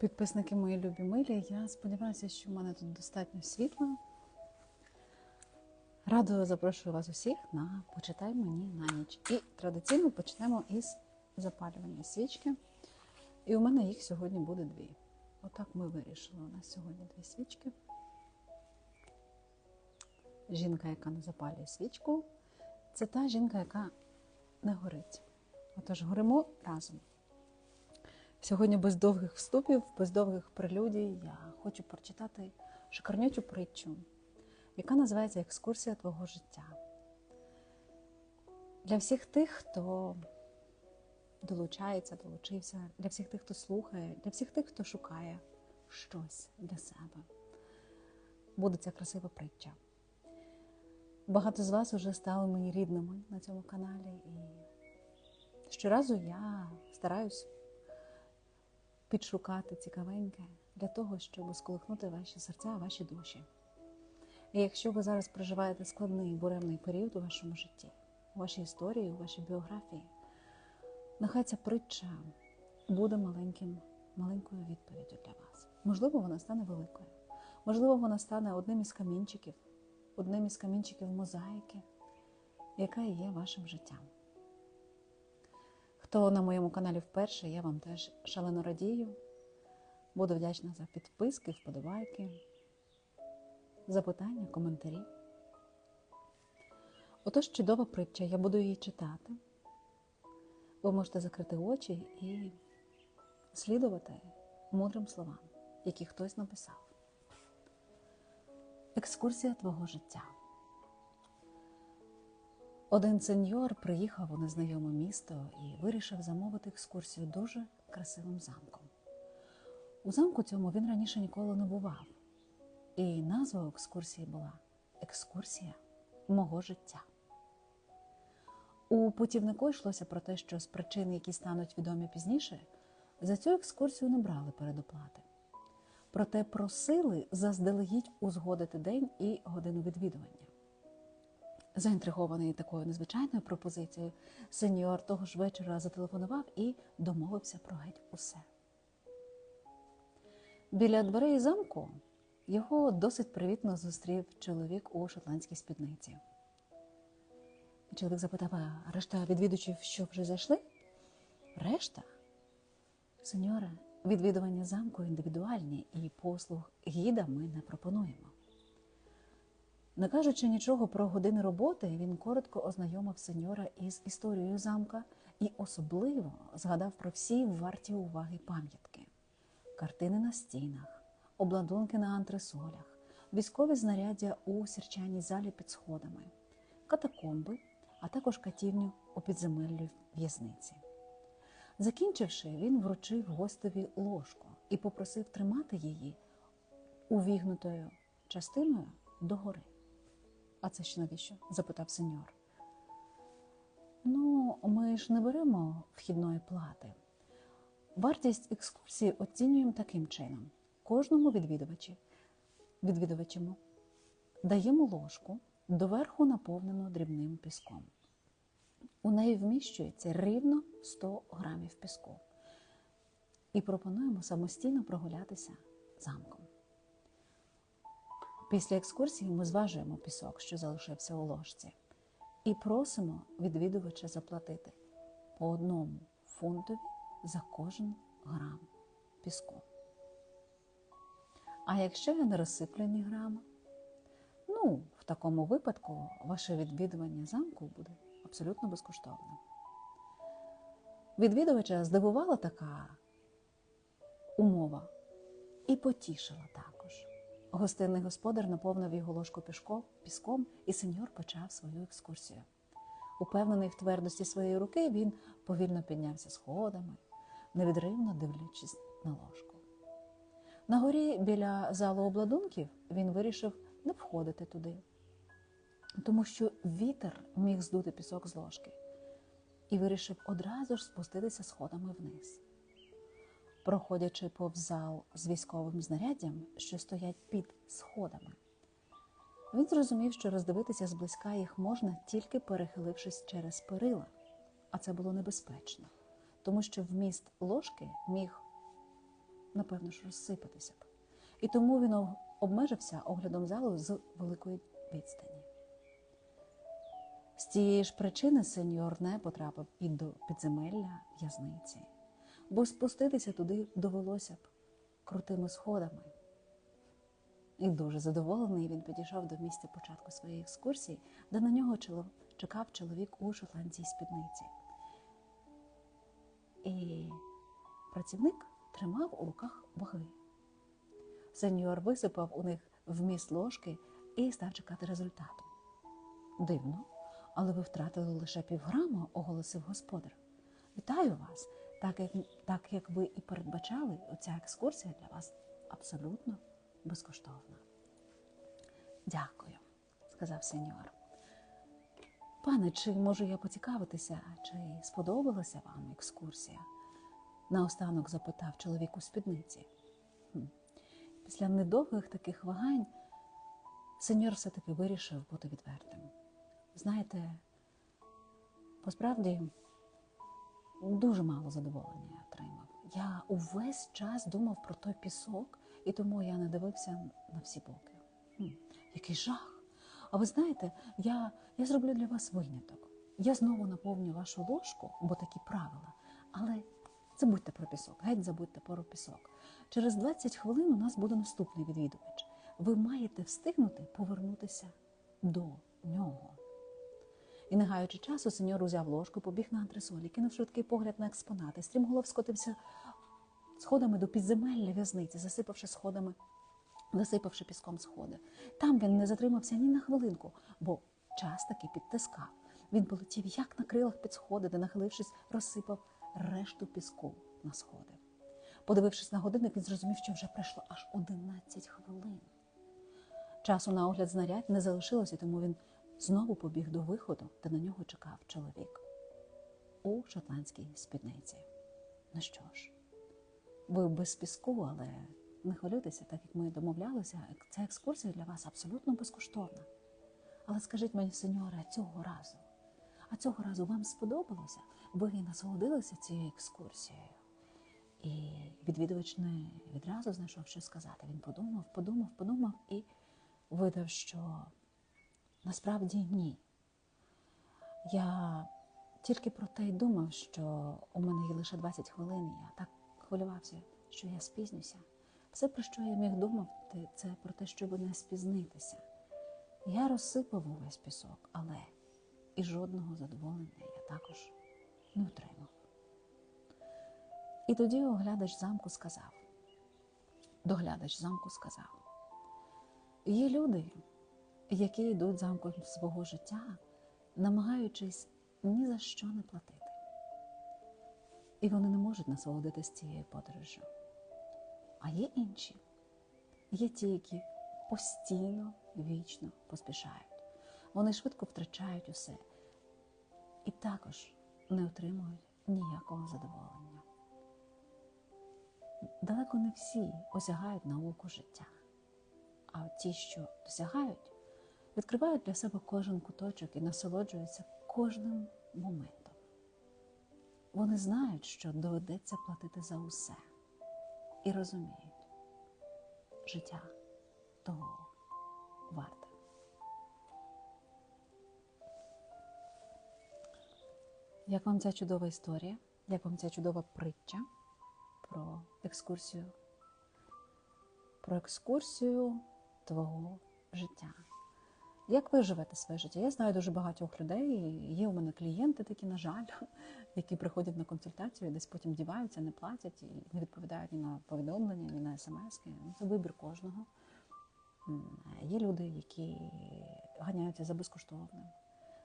Підписники мої любі милі, я сподіваюся, що в мене тут достатньо світла. Радо запрошую вас усіх на почитай мені на ніч. І традиційно почнемо із запалювання свічки. І у мене їх сьогодні буде дві. Отак ми вирішили. У нас сьогодні дві свічки. Жінка, яка не запалює свічку, це та жінка, яка не горить. Отож, горимо разом. Сьогодні без довгих вступів, без довгих прелюдій я хочу прочитати шикарнючу притчу, яка називається Екскурсія твого життя. Для всіх тих, хто долучається, долучився, для всіх тих, хто слухає, для всіх тих, хто шукає щось для себе. Буде ця красива притча. Багато з вас вже стали мені рідними на цьому каналі, і щоразу я стараюсь підшукати цікавеньке для того, щоб сколихнути ваші серця, ваші душі. І якщо ви зараз проживаєте складний буремний період у вашому житті, у вашій історії, у вашій біографії, нехай ця притча буде маленьким, маленькою відповіддю для вас. Можливо, вона стане великою. Можливо, вона стане одним із камінчиків, одним із камінчиків мозаїки, яка є вашим життям. Хто на моєму каналі вперше, я вам теж шалено радію. Буду вдячна за підписки, вподобайки, запитання, коментарі. Отож, чудова притча, я буду її читати. Ви можете закрити очі і слідувати мудрим словам, які хтось написав. Екскурсія твого життя. Один сеньор приїхав у незнайоме місто і вирішив замовити екскурсію дуже красивим замком. У замку цьому він раніше ніколи не бував, і назва екскурсії була Екскурсія мого життя. У путівнику йшлося про те, що з причин, які стануть відомі пізніше, за цю екскурсію не брали передоплати. Проте просили заздалегідь узгодити день і годину відвідування. Заінтригований такою незвичайною пропозицією, сеньор того ж вечора зателефонував і домовився про геть усе. Біля дверей замку його досить привітно зустрів чоловік у шотландській спідниці. Чоловік запитав, а решта відвідувачів, що вже зайшли? Решта? Сеньоре, відвідування замку індивідуальні і послуг гіда ми не пропонуємо. Не кажучи нічого про години роботи, він коротко ознайомив сеньора із історією замка і особливо згадав про всі варті уваги пам'ятки: картини на стінах, обладунки на антресолях, військові знаряддя у сірчаній залі під сходами, катакомби, а також катівню у підземеллі в'язниці. Закінчивши, він вручив гостеві ложку і попросив тримати її увігнутою частиною догори. А це ще навіщо? запитав сеньор. Ну, ми ж не беремо вхідної плати. Вартість екскурсії оцінюємо таким чином: кожному відвідувачі, відвідувачому даємо ложку доверху наповнену дрібним піском. У неї вміщується рівно 100 грамів піску. І пропонуємо самостійно прогулятися замком. Після екскурсії ми зважуємо пісок, що залишився у ложці, і просимо відвідувача заплатити по одному фунтові за кожен грам піску. А якщо він розсиплені грами, ну, в такому випадку ваше відвідування замку буде абсолютно безкоштовним. Відвідувача здивувала така умова і потішила також. Гостинний господар наповнив його ложку піском, і сеньор почав свою екскурсію. Упевнений в твердості своєї руки, він повільно піднявся сходами, невідривно дивлячись на ложку. На горі біля залу обладунків він вирішив не входити туди, тому що вітер міг здути пісок з ложки, і вирішив одразу ж спуститися сходами вниз. Проходячи повз зал з військовим знаряддям, що стоять під сходами, він зрозумів, що роздивитися зблизька їх можна тільки перехилившись через перила, а це було небезпечно, тому що вміст ложки міг напевно ж, розсипатися б. І тому він обмежився оглядом залу з великої відстані. З цієї ж причини сеньор не потрапив і до підземелля в'язниці, бо спуститися туди довелося б крутими сходами. І дуже задоволений він підійшов до місця початку своєї екскурсії, де на нього чекав чоловік у шотландській спідниці. І працівник тримав у руках ваги. Сеньор висипав у них вміст ложки і став чекати результату. Дивно, але ви втратили лише півграма, оголосив господар. Вітаю вас! Так як, так як ви і передбачали, оця екскурсія для вас абсолютно безкоштовна. Дякую, сказав сеньор. Пане, чи можу я поцікавитися, чи сподобалася вам екскурсія? Наостанок запитав чоловік у спідниці. Після недовгих таких вагань сеньор все-таки вирішив бути відвертим. Знаєте, посправді дуже мало задоволення отримав. Я увесь час думав про той пісок, і тому я не дивився на всі боки. Хм, який жах! А ви знаєте, я, я зроблю для вас виняток. Я знову наповню вашу ложку, бо такі правила. Але забудьте про пісок, геть забудьте про пісок. Через 20 хвилин у нас буде наступний відвідувач. Ви маєте встигнути повернутися до нього. І, не гаючи часу, сеньор узяв ложку, побіг на антресолі, кинув швидкий погляд на експонати, стрімголов скотився сходами до підземелля в'язниці, засипавши сходами, засипавши піском сходи. Там він не затримався ні на хвилинку, бо час таки підтискав. Він полетів як на крилах під сходи, де, нахилившись, розсипав решту піску на сходи. Подивившись на годинник, він зрозумів, що вже пройшло аж 11 хвилин. Часу на огляд знарядь не залишилося, тому він знову побіг до виходу, де на нього чекав чоловік у шотландській спідниці. Ну що ж, ви без піску, але не хвилюйтеся, так як ми домовлялися, ця екскурсія для вас абсолютно безкоштовна. Але скажіть мені, сеньоре, цього разу, а цього разу вам сподобалося? Ви насолодилися цією екскурсією? І відвідувач не відразу знайшов, що сказати. Він подумав, подумав, подумав і видав, що насправді ні. Я тільки про те й думав, що у мене є лише 20 хвилин. Я так хвилювався, що я спізнюся. Все, про що я міг думати, це про те, щоб не спізнитися. Я розсипав увесь пісок, але і жодного задоволення я також не отримав. І тоді оглядач замку сказав, доглядач замку сказав: є люди, які йдуть замком свого життя, намагаючись ні за що не платити. І вони не можуть насолодитися цією подорожжю. А є інші, є ті, які постійно, вічно поспішають. Вони швидко втрачають усе і також не отримують ніякого задоволення. Далеко не всі осягають науку життя, а ті, що досягають, відкривають для себе кожен куточок і насолоджуються кожним моментом. Вони знають, що доведеться платити за усе, і розуміють, життя того варте. Як вам ця чудова історія? Як вам ця чудова притча про екскурсію? Про екскурсію твого життя. Як ви живете своє життя? Я знаю дуже багатьох людей. Є у мене клієнти такі, на жаль, які приходять на консультацію, десь потім діваються, не платять і не відповідають ні на повідомлення, ні на смс. Ну, Це вибір кожного. Є люди, які ганяються за безкоштовним,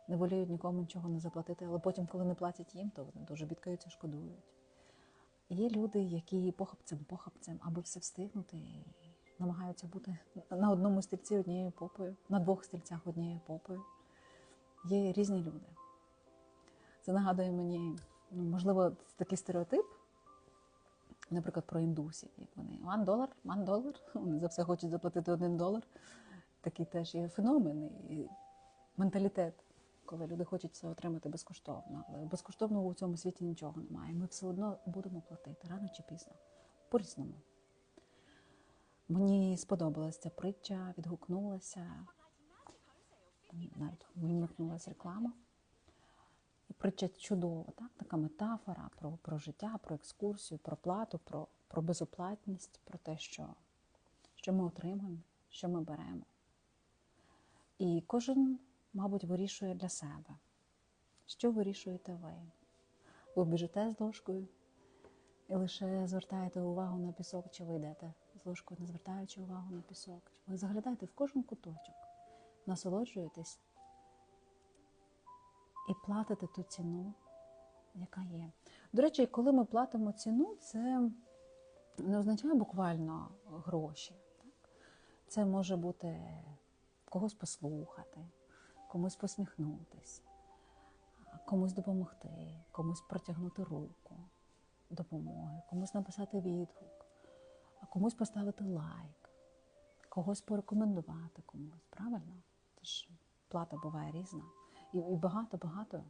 не воліють нікому нічого не заплатити, але потім, коли не платять їм, то вони дуже бідкаються, шкодують. Є люди, які похапцем, похапцем, аби все встигнути, намагаються бути на одному стільці однією попою, на двох стільцях однією попою. Є різні люди. Це нагадує мені, ну, можливо, такий стереотип, наприклад, про індусів, як вони one долар, one долар, вони за все хочуть заплатити один долар. Такий теж є феномен і менталітет, коли люди хочуть все отримати безкоштовно. Але безкоштовного у цьому світі нічого немає. Ми все одно будемо платити рано чи пізно, по-різному. Мені сподобалася ця притча, відгукнулася. Навіть вимикнулася реклама. Притча чудова, так? така метафора про, про життя, про екскурсію, про плату, про, про безоплатність, про те, що, що ми отримуємо, що ми беремо. І кожен, мабуть, вирішує для себе. Що вирішуєте ви? Ви біжите з ложкою і лише звертаєте увагу на пісок, чи ви йдете з ложкою, не звертаючи увагу на пісок. Ви заглядаєте в кожен куточок, насолоджуєтесь і платите ту ціну, яка є. До речі, коли ми платимо ціну, це не означає буквально гроші. Так? Це може бути когось послухати, комусь посміхнутись, комусь допомогти, комусь протягнути руку допомоги, комусь написати відгук, комусь поставити лайк, когось порекомендувати комусь. Правильно? Тож плата буває різна. І багато-багато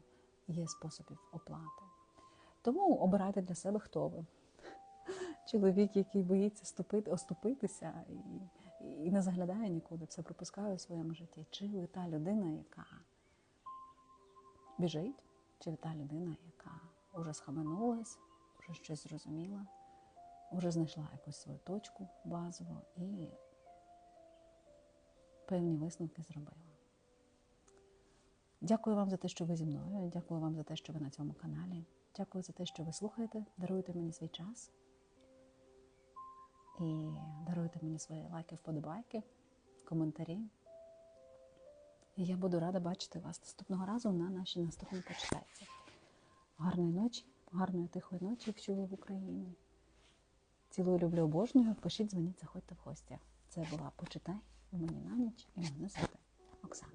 є способів оплати. Тому обирайте для себе, хто ви. Чоловік, який боїться ступити, оступитися і, і не заглядає нікуди, все пропускає у своєму житті. Чи ви та людина, яка біжить, чи ви та людина, яка вже схаменулась, вже щось зрозуміла, вже знайшла якусь свою точку базову і певні висновки зробила. Дякую вам за те, що ви зі мною. Дякую вам за те, що ви на цьому каналі. Дякую за те, що ви слухаєте, даруєте мені свій час. І даруйте мені свої лайки, вподобайки, коментарі. І я буду рада бачити вас наступного разу на нашій наступній почитайці. Гарної ночі, гарної тихої ночі, якщо ви в Україні. Цілую, люблю, обожнюю. Пишіть, дзвоніть, заходьте в гості. Це була Почитай у мені на ніч і мене звати Оксана.